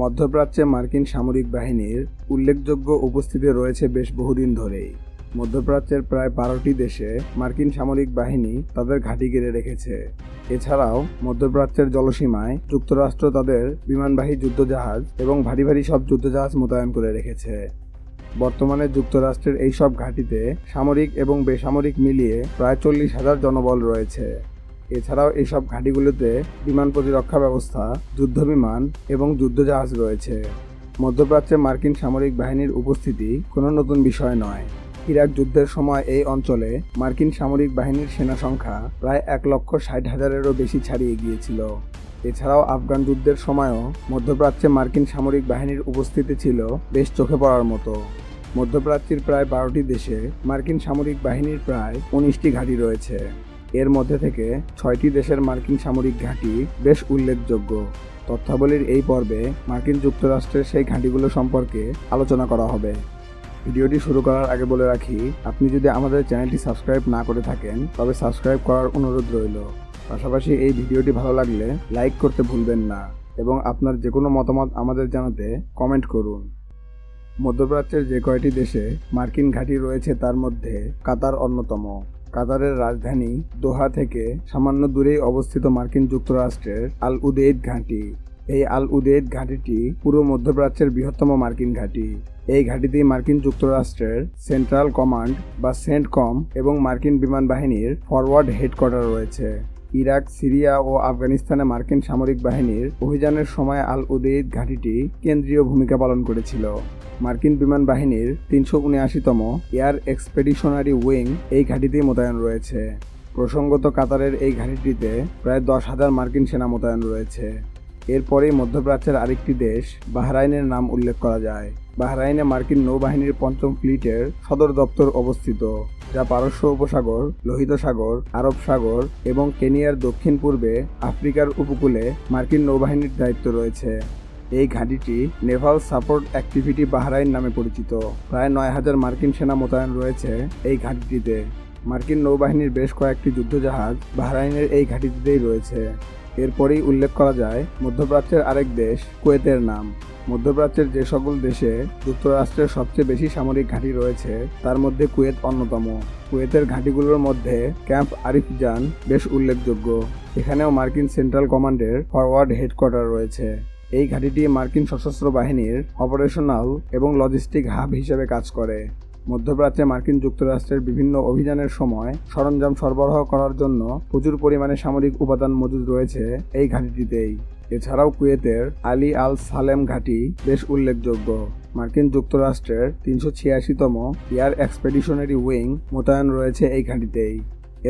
মধ্যপ্রাচ্যে মার্কিন সামরিক বাহিনীর উল্লেখযোগ্য উপস্থিতি রয়েছে বেশ বহুদিন ধরেই। মধ্যপ্রাচ্যের প্রায় বারোটি দেশে মার্কিন সামরিক বাহিনী তাদের ঘাঁটি ঘিরে রেখেছে। এছাড়াও মধ্যপ্রাচ্যের জলসীমায় যুক্তরাষ্ট্র তাদের বিমানবাহী যুদ্ধজাহাজ এবং ভারী ভারী সব যুদ্ধজাহাজ মোতায়েন করে রেখেছে। বর্তমানে যুক্তরাষ্ট্রের এই সব ঘাঁটিতে সামরিক এবং বেসামরিক মিলিয়ে প্রায় চল্লিশ হাজার জনবল রয়েছে। এছাড়াও এইসব ঘাঁটিগুলোতে বিমান প্রতিরক্ষা ব্যবস্থা যুদ্ধ বিমান এবং যুদ্ধজাহাজ রয়েছে। মধ্যপ্রাচ্যে মার্কিন সামরিক বাহিনীর উপস্থিতি কোনো নতুন বিষয় নয়। ইরাক যুদ্ধের সময় এই অঞ্চলে মার্কিন সামরিক বাহিনীর সেনা সংখ্যা প্রায় এক লক্ষ ষাট হাজারেরও বেশি ছাড়িয়ে গিয়েছিল। এছাড়াও আফগান যুদ্ধের সময়ও মধ্যপ্রাচ্যে মার্কিন সামরিক বাহিনীর উপস্থিতি ছিল বেশ চোখে পড়ার মতো। মধ্যপ্রাচ্যের প্রায় বারোটি দেশে মার্কিন সামরিক বাহিনীর প্রায় উনিশটি ঘাঁটি রয়েছে। এর মধ্যে থেকে ছয়টি দেশের মার্কিন সামরিক ঘাঁটি বেশ উল্লেখযোগ্য। তথ্যাবলীর এই পর্বে মার্কিন যুক্তরাষ্ট্রের সেই ঘাঁটিগুলো সম্পর্কে আলোচনা করা হবে। ভিডিওটি শুরু করার আগে বলে রাখি, আপনি যদি আমাদের চ্যানেলটি সাবস্ক্রাইব না করে থাকেন, তবে সাবস্ক্রাইব করার অনুরোধ রইল। পাশাপাশি এই ভিডিওটি ভালো লাগলে লাইক করতে ভুলবেন না এবং আপনার যে কোনো মতামত আমাদের জানাতে কমেন্ট করুন। মধ্যপ্রাচ্যের যে কয়টি দেশে মার্কিন ঘাঁটি রয়েছে তার মধ্যে কাতার অন্যতম। কাতারের রাজধানী দোহা থেকে সামান্য দূরেই অবস্থিত মার্কিন যুক্তরাষ্ট্রের আল উদেইদ ঘাঁটি। এই আল উদেইদ ঘাঁটিটি পুরো মধ্যপ্রাচ্যের বৃহত্তম মার্কিন ঘাঁটি। এই ঘাঁটিতেই মার্কিন যুক্তরাষ্ট্রের সেন্ট্রাল কমান্ড বা সেন্টকম এবং মার্কিন বিমান বাহিনীর ফরওয়ার্ড হেডকোয়ার্টার রয়েছে। ইরাক, সিরিয়া ও আফগানিস্তানে মার্কিন সামরিক বাহিনীর অভিযানের সময় আল উদেইদ ঘাঁটিটি কেন্দ্রীয় ভূমিকা পালন করেছিল। মার্কিন বিমান বাহিনীর তিনশো উনআশিতম এয়ার এক্সপেডিশনারি উইং এই ঘাঁটিতেই মোতায়েন রয়েছে। প্রসঙ্গত কাতারের এই ঘাঁটিটিতে প্রায় দশ হাজার মার্কিন সেনা মোতায়েন রয়েছে। এরপরেই মধ্যপ্রাচ্যের আরেকটি দেশ, বাহরাইনের নাম উল্লেখ করা যায়। বাহরাইনে মার্কিন নৌবাহিনীর পঞ্চম ফ্লিটের সদর দপ্তর অবস্থিত, যা পারস্য উপসাগর, লোহিত সাগর, আরব সাগর এবং কেনিয়ার দক্ষিণ পূর্বে আফ্রিকার উপকূলে মার্কিন নৌবাহিনীর দায়িত্ব রয়েছে। এই ঘাঁটিটি নেভাল সাপোর্ট অ্যাক্টিভিটি বাহরাইন নামে পরিচিত। প্রায় নয় হাজার মার্কিন সেনা মোতায়েন রয়েছে এই ঘাঁটিটিতে। মার্কিন নৌবাহিনীর বেশ কয়েকটি যুদ্ধজাহাজ বাহরাইনের এই ঘাঁটিটিতেই রয়েছে। এরপরেই উল্লেখ করা যায়, মধ্যপ্রাচ্যের আরেক দেশ, কুয়েতের নাম। মধ্যপ্রাচ্যের যে সকল দেশে যুক্তরাষ্ট্রের সবচেয়ে বেশি সামরিক ঘাঁটি রয়েছে, তার মধ্যে কুয়েত অন্যতম। কুয়েতের ঘাঁটিগুলোর মধ্যে ক্যাম্প আরিফজান বেশ উল্লেখযোগ্য। এখানেও মার্কিন সেন্ট্রাল কমান্ডের ফরওয়ার্ড হেডকোয়ার্টার রয়েছে। এই ঘাঁটিটি মার্কিন সশস্ত্র বাহিনীর অপারেশনাল এবং লজিস্টিক হাব হিসেবে কাজ করে। মধ্যপ্রাচ্যে মার্কিন যুক্তরাষ্ট্রের বিভিন্ন অভিযানের সময় সরঞ্জাম সরবরাহ করার জন্য প্রচুর পরিমাণে সামরিক উপাদান মজুদ রয়েছে এই ঘাঁটিটিতেই। এছাড়াও কুয়েতের আলী আল সালেম ঘাঁটি বেশ উল্লেখযোগ্য। মার্কিন যুক্তরাষ্ট্রের তিনশো ছিয়াশিতম এয়ার এক্সপেডিশনারি উইং মোতায়েন রয়েছে এই ঘাঁটিতেই।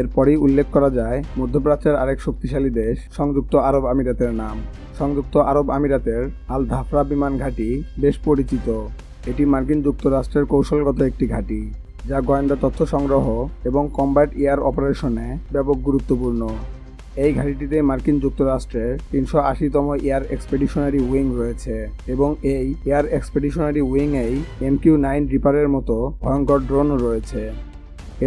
এরপরেই উল্লেখ করা যায়, মধ্যপ্রাচ্যের আরেক শক্তিশালী দেশ, সংযুক্ত আরব আমিরাতের নাম। সংযুক্ত আরব আমিরাতের আল ধাফরা বিমান ঘাঁটি বেশ পরিচিত। এটি মার্কিন যুক্তরাষ্ট্রের কৌশলগত একটি ঘাঁটি, যা গোয়েন্দা তথ্য সংগ্রহ এবং কম্ব্যাট এয়ার অপারেশনে ব্যাপক গুরুত্বপূর্ণ। এই ঘাঁটিটিতে মার্কিন যুক্তরাষ্ট্রের তিনশো আশিতম এয়ার এক্সপেডিশনারি উইং রয়েছে এবং এই এয়ার এক্সপেডিশনারি উইংয়েই এমকিউ নাইন রিপারের মতো ভয়ঙ্কর ড্রোনও রয়েছে।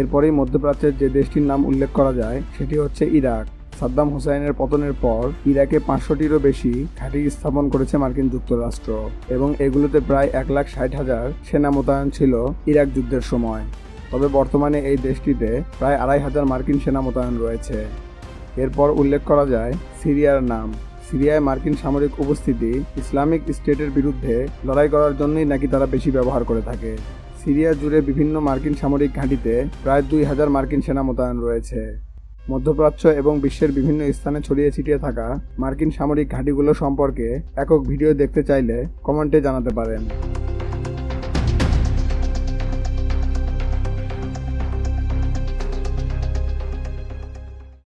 এরপরেই মধ্যপ্রাচ্যের যে দেশটির নাম উল্লেখ করা যায়, সেটি হচ্ছে ইরাক। সাদ্দাম হুসাইনের পতনের পর ইরাকে পাঁচশোটিরও বেশি ঘাঁটি স্থাপন করেছে মার্কিন যুক্তরাষ্ট্র এবং এগুলোতে প্রায় এক লাখ ষাট হাজার সেনা মোতায়েন ছিল ইরাক যুদ্ধের সময়। তবে বর্তমানে এই দেশটিতে প্রায় আড়াই হাজার মার্কিন সেনা মোতায়েন রয়েছে। এরপর উল্লেখ করা যায় সিরিয়ার নাম। সিরিয়ায় মার্কিন সামরিক উপস্থিতি ইসলামিক স্টেটের বিরুদ্ধে লড়াই করার জন্যই নাকি তারা বেশি ব্যবহার করে থাকে। সিরিয়া জুড়ে বিভিন্ন মার্কিন সামরিক ঘাঁটিতে প্রায় দুই হাজার মার্কিন সেনা মোতায়েন রয়েছে। মধ্যপ্রাচ্য এবং বিশ্বের বিভিন্ন স্থানে ছড়িয়ে ছিটিয়ে থাকা মার্কিন সামরিক ঘাঁটিগুলো সম্পর্কে একক ভিডিও দেখতে চাইলে কমেন্টে জানাতে পারেন।